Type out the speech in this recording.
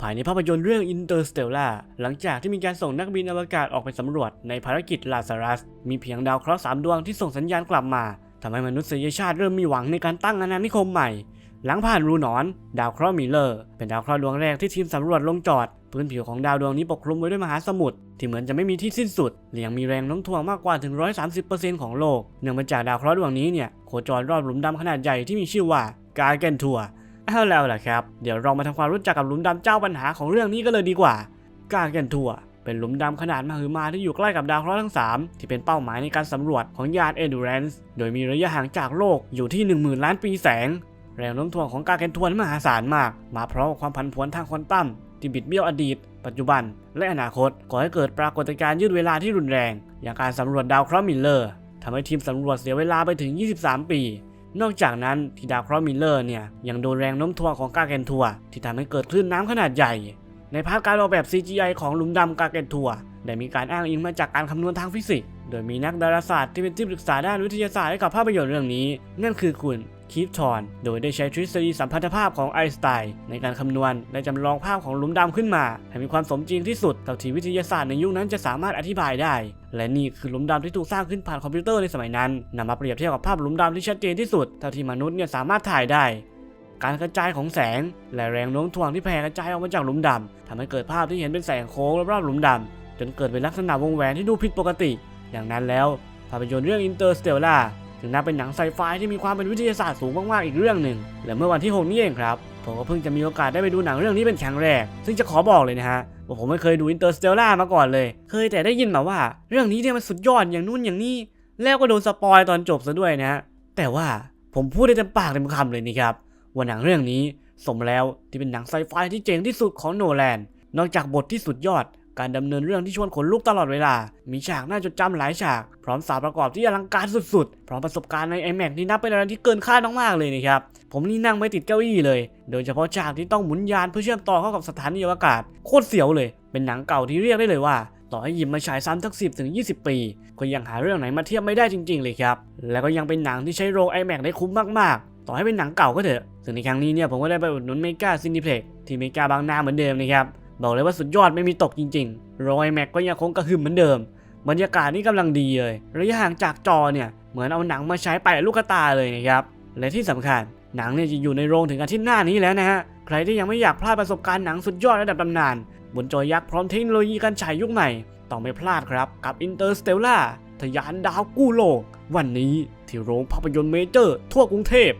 ภายในภาพยนตร์เรื่อง Interstellar หลังจากที่มีการส่งนักบินอวกาศออกไปสำรวจในภารกิจลาซารัส มีเพียงดาวเคราะห์สามดวงที่ส่งสัญญาณกลับมาทำให้มนุษยชาติเริ่มมีหวังในการตั้งอาณานิคมใหม่ หลังผ่านรูนอน ดาวเคราะห์มิเลอร์ เป็นดาวเคราะห์ดวงแรกที่ทีมสำรวจลงจอด พื้นผิวของดาวดวงนี้ปกคลุมไว้ด้วยมหาสมุทรที่เหมือนจะไม่มีที่สิ้นสุดและยังมีแรงโน้มถ่วงมากกว่าถึง 130%ของโลก เนื่องมาจากดาวเคราะห์ดวงนี้เนี่ยโคจรรอบหลุมดำขนาดใหญ่ที่มีชื่อว่ากาเกนทัว เอาแล้วล่ะครับ เดี๋ยวเรามาทำความรู้จักกับหลุมดำเจ้าปัญหาของเรื่องนี้กันเลยดีกว่า กาเกนทัวเป็นหลุมดำขนาดมหึมาที่อยู่ใกล้กับดาวเคราะห์ทั้ง 3 ที่เป็นเป้าหมายในการสำรวจของยาน Endurance โดยมีระยะห่างจากโลกอยู่ที่ 10,000 ล้านปีแสง แรงโน้มถ่วงของกาเกนทัวนั้นมหาศาลมาก มาพร้อมกับความผันผวนทางควอนตัมที่บิดเบี้ยวอดีต ปัจจุบัน และอนาคตก่อให้เกิดปรากฏการณ์ยืดเวลาที่รุนแรง อย่างการสำรวจดาวเคราะห์มิลเลอร์ทำให้ทีมสำรวจเสียเวลาไปถึง 23 ปี นอกจากนั้นที่ดาวเคราะห์มิลเลอร์เนี่ยยังโดนแรงโน้มถ่วงของกาเกนทัวที่ทำให้เกิดคลื่นน้ำขนาดใหญ่ ในภาพการออกแบบ CGI ของหลุมดำกาเกนทัวได้มีการอ้างอิงมาจากการคำนวณทางฟิสิกส์ โดยมีนักดาราศาสตร์ที่เป็นที่ปรึกษาด้านวิทยาศาสตร์ให้กับภาพยนตร์เรื่องนี้ นั่นคือคุณ คีฟทอน โดยได้ใช้ทฤษฎีสัมพัทธภาพของไอน์สไตน์ในการคำนวณและจำลองภาพของหลุมดำขึ้นมา ให้มีความสมจริงที่สุดเท่าที่วิทยาศาสตร์ในยุคนั้นจะสามารถอธิบายได้ และนี่คือหลุมดำที่ถูกสร้างขึ้นผ่านคอมพิวเตอร์ในสมัยนั้นนำมาเปรียบเทียบกับภาพหลุมดำที่ชัดเจนที่สุดเท่าที่มนุษย์เนี่ยสามารถถ่ายได้การกระจายของแสง และแรงโน้มถ่วงที่แผ่กระจายออกมาจากหลุมดำทำให้เกิดภาพที่เห็นเป็นแสงโค้งรอบๆหลุมดำจนเกิดเป็นลักษณะวงแหวนที่ดูผิดปกติ อย่างนั้นแล้ว ภาพยนตร์เรื่อง Interstellar ถึงนับเป็นหนังไซไฟที่มีความเป็นวิทยาศาสตร์สูงมากๆอีกเรื่องหนึ่งและเมื่อวันที่ 6 นี้เองครับ ผมก็เพิ่งจะมีโอกาสได้ไปดูหนังเรื่องนี้เป็นครั้งแรก ซึ่งจะขอบอกเลยนะฮะว่าผมไม่เคยดู Interstellar มาก่อนเลย เคยแต่ได้ยินมาว่า เรื่องนี้เนี่ยมันสุดยอดอย่างนู่นอย่างนี้ แล้วก็โดนสปอยตอนจบซะด้วยนะฮะแต่ว่าผมพูดได้เต็มปากเต็มคำเลยนี่ครับว่าหนังเรื่องนี้สมแล้วที่เป็นหนังไซไฟที่เจ๋งที่สุดของโนแลนนอกจากบทที่สุดยอด การดำเนินเรื่องที่ชวนขนลุกตลอดเวลา มีฉากน่าจดจำหลายฉาก พร้อมสาวประกอบที่อลังการสุดๆ พร้อมประสบการณ์ใน iMac ที่นับเป็นอะไรที่เกินคาดมากๆเลยนะครับ ผมนี่นั่งไม่ติดเก้าอี้เลย โดยเฉพาะฉากที่ต้องหมุนยานเพื่อเชื่อมต่อเข้ากับสถานีอวกาศ โคตรเสียวเลย เป็นหนังเก่าที่เรียกได้เลยว่า ต่อให้หยิบมมาฉายซ้ำสักสิบถึง20 ปี ก็ยังหาเรื่องไหนมาเทียบไม่ได้จริง ๆ เลยครับ แล้วก็ยังเป็นหนังที่ใช้โรง iMac ได้คุ้มมากๆ ต่อให้เป็นหนังเก่าก็เถอะ ซึ่งในครั้งนี้เนี่ยผมก็ได้ไปอุดหนุนเมกาซินิเพล็กที่เมกาบางนาเหมือนเดิมนะครับ บอกเลยว่าสุดยอดไม่มีตกจริงๆรง iMac ก็ยังคงกระหึ่มเหมือนเดิม บรรยากาศนี่กำลังดีเลย ระยะห่างจากจอเนี่ย เหมือนเอาหนังมาใช้ไปลูกตาเลยนะครับ และที่สำคัญหนังเนี่ยจะอยู่ในโรงถึงอาทิตย์หน้านี้แล้วนะฮะ ใครที่ยังไม่อยากพลาดประสบการณ์หนังสุดยอดระดับตำนาน บนจอยักษ์พร้อมเทคโนโลยีการฉายยุคใหม่ ต้องไม่พลาดครับกับ Interstellar ทะยานดาวกู้โลก วันนี้ที่โรงภาพยนตร์เมเจอร์ ทั่วกรุงเทพ